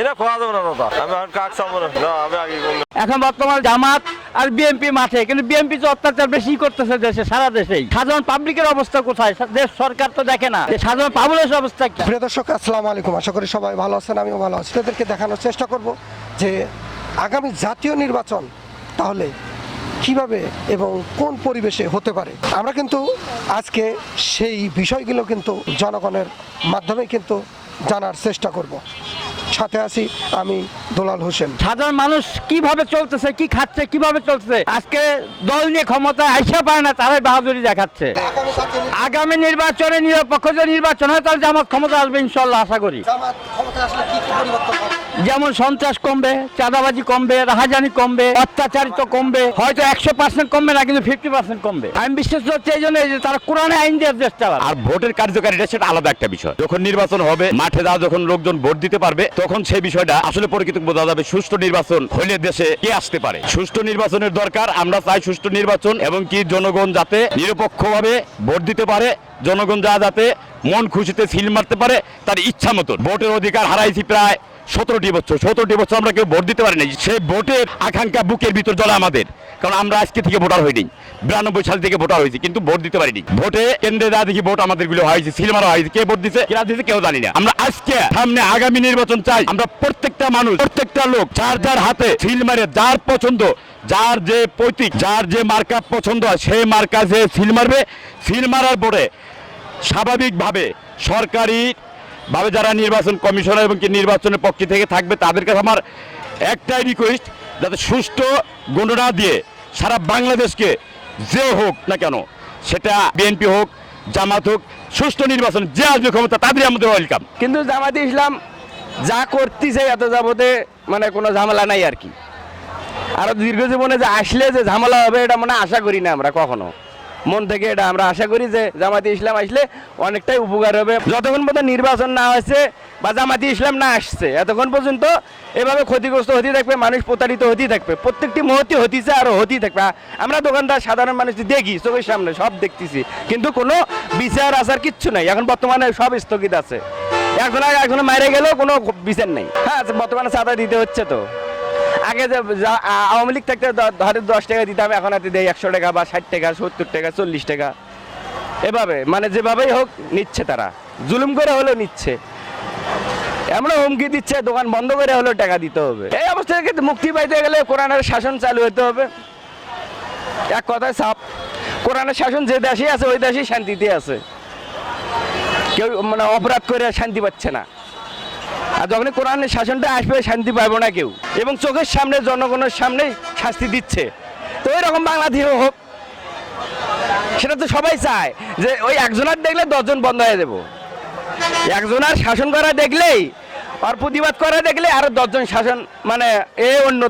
এটা খোয়া যাবে না দাদা। আমি এখন কাক সামনে না আমি আগে এখন বর্তমান জামাত আর বিএনপি মাঠে কিন্তু বিএনপি তো অত্যাচার বেশি করতেছে দেশে সারা দেশেই। সাধারণ পাবলিকের অবস্থা কোথায়? দেশ সরকার তো দেখে না। যে সাধারণ পাবলিকের অবস্থা কি প্রিয় দর্শক আসসালামু আলাইকুম। আশা করি সবাই ভালো আছেন আমিও ভালো আছি। তাদেরকে দেখানোর চেষ্টা করব যে আগামী জাতীয় নির্বাচন তাহলে কীভাবে এবং কোন পরিবেশে হতে পারে। আমরা কিন্তু আজকে সেই বিষয়গুলো কিন্তু জনগণের মাধ্যমে কিন্তু জানার চেষ্টা করব। সাথে আছি আমি দোলাল হোসেন। সাধারণ মানুষ কীভাবে চলতেছে কি খাচ্ছে কীভাবে চলতেছে? আজকে দল নিয়ে ক্ষমতা আইসা পারে না তারাই বাহাদুরি দেখাচ্ছে। আগামী নির্বাচনে নিরপেক্ষ যে নির্বাচন হয় তাহলে জামাত ক্ষমতা আসবে ইনশাল্লাহ আশা করি। যেমন সন্ত্রাস কমবে, চাঁদাবাজি কমবে, রাহাজানি কমবে, অত্যাচারিত কমবে, হয়তো একশো পার্সেন্ট কমবে না, কিন্তু ফিফটি পার্সেন্ট কমবে। আমি বিশ্বাস করছি এই জন্য যে তারা কোরআনে আইন দিয়ে দেশ চালাবে। আর ভোটের কার্যকারিতা সেটা আলাদা একটা বিষয়। যখন নির্বাচন হবে, মাঠে যাওয়া যখন লোকজন ভোট দিতে পারবে, তখন সেই বিষয়টা আসলে পরিচিত বোঝা যাবে সুষ্ঠু নির্বাচন হলে দেশে কে আসতে পারে। সুষ্ঠু নির্বাচনের দরকার, আমরা চাই সুষ্ঠু নির্বাচন এবং কি জনগণ যাতে নিরপেক্ষভাবে ভোট দিতে পারে, জনগণ যা যাতে মন খুশিতে সিল মারতে পারে, তার ইচ্ছা মতন। ভোটের অধিকার হারাইছি প্রায় সতেরোটি বছর সতেরোটি বছর আমরা কেউ ভোট দিতে পারিনি সেই ভোটের আকাঙ্ক্ষা বুকের ভিতর জ্বলে আমাদের। কারণ আমরা আজকে থেকে ভোটার হইনি। বিরানব্বই সাল থেকে ভোটার হয়েছি, কিন্তু ভোট দিতে পারিনি। ভোটে কেন্দ্রে যা দেখি ভোট আমাদেরগুলো হয়েছে, সিল মারা হয়েছে, কে ভোট দিছে কেরা দিছে, কেউ জানি না। আমরা আজকে সামনে আগামী নির্বাচন চাই। আমরা প্রত্যেকটা মানুষ, প্রত্যেকটা লোক, যার যার হাতে সিল মারে, যার পছন্দ, যার যে পৈতৃক, যার যে মার্কা পছন্দ হয়, সেই মার্কা যে সিল মারবে, সিল মারার পরে স্বাভাবিকভাবে সরকারি ভাবে যারা নির্বাচন কমিশনার এবং কি নির্বাচনের পক্ষে থেকে থাকবে, তাদের কাছে আমার একটাই রিকোয়েস্ট যাতে সুষ্ঠু গণনা দিয়ে সারা বাংলাদেশকে যে হোক না কেন, সেটা বিএনপি হোক, জামাত হোক, সুষ্ঠু নির্বাচন, যে আসবে ক্ষমতা তাদের আমাদের ওয়েলকাম কিন্তু জামাতে ইসলাম যা করতেছে এত যাবতে মানে কোনো ঝামেলা নাই আর কি। আরও দীর্ঘ জীবনে যে আসলে যে ঝামেলা হবে, এটা মানে আশা করি না আমরা কখনো। মন থেকে এটা আমরা আশা করি যে জামাতি ইসলাম আসলে অনেকটাই উপকার হবে। যতক্ষণ পর্যন্ত নির্বাচন না হয়েছে বা জামাতি ইসলাম না আসছে, এতক্ষণ পর্যন্ত এভাবে ক্ষতিগ্রস্ত হতেই থাকবে, মানুষ প্রতারিত হতেই থাকবে। প্রত্যেকটি মুহূর্তে হতিছে আরও হতেই থাকবে। আমরা দোকানদার, সাধারণ মানুষ দেখি, চোখের সামনে সব দেখতেছি। কিন্তু কোনো বিচার আসার কিচ্ছু নাই। এখন বর্তমানে সব স্থগিত আছে। এখন এখন মারে গেলেও কোনো বিচার নেই। হ্যাঁ বর্তমানে চাঁদা দিতে হচ্ছে তো। আগে যে আওয়ামী লীগ থাকতে ধরে দশ টাকা দিতাম, এখন হাতে দেয় একশো টাকা বা ষাট টাকা, সত্তর টাকা, চল্লিশ টাকা। এভাবে মানে যেভাবেই হোক, নিচ্ছে তারা। জুলুম করে হলেও নিচ্ছে। এমন হুমকি দিচ্ছে, দোকান বন্ধ করে হলেও টাকা দিতে হবে। এই অবস্থা থেকে মুক্তি পাইতে গেলে কোরআনের শাসন চালু হতে হবে। এক কথায় সাপ কোরআনের শাসন যে দেশে আছে, ওই দেশেই শান্তিতে আছে। কেউ মানে অপরাধ করে শান্তি পাচ্ছে না। আর যখন কোরআনের শাসনটা আসবে, শান্তি পাবো না কেউ। এবং চোখের সামনে, জনগণের সামনে শাস্তি দিচ্ছে। তো ওই রকম বাংলাদেশে হোক, সেটা তো সবাই চায় যে ওই একজনের দেখলে দশজন বন্ধ হয়ে যাব। একজনের শাসন করা দেখলেই আর প্রতিবাদ করা দেখলে আরও দশজন শাসন মানে এ অন্য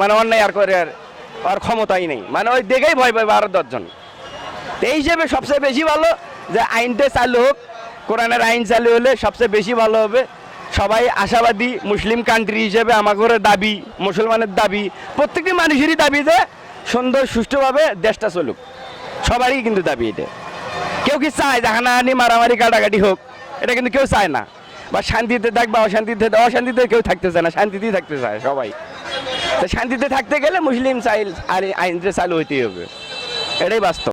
মানে অন্যায় আর করে আর ক্ষমতাই নেই। মানে ওই দেখেই ভয় পাবে আরও দশজন। এই হিসেবে সবচেয়ে বেশি ভালো যে আইনটা চালু হোক, কোরআনের আইন চালু হলে সবচেয়ে বেশি ভালো হবে। সবাই আশাবাদী মুসলিম কান্ট্রি হিসেবে আমাদের দাবি, মুসলমানের দাবি, প্রত্যেকটি মানুষেরই দাবি যে সুন্দর, সুষ্ঠুভাবে দেশটা চলুক। সবারই কিন্তু দাবি এটা। কেউ কি চায় যে মারামারি, কাটাকাটি হোক? এটা কিন্তু কেউ চায় না। বা শান্তিতে থাক বা অশান্তিতে অশান্তিতে কেউ থাকতে চায় না, শান্তিতেই থাকতে চায় সবাই। শান্তিতে থাকতে গেলে মুসলিম চাইল আর আইনটা চালু হইতেই হবে। এটাই বাস্তব।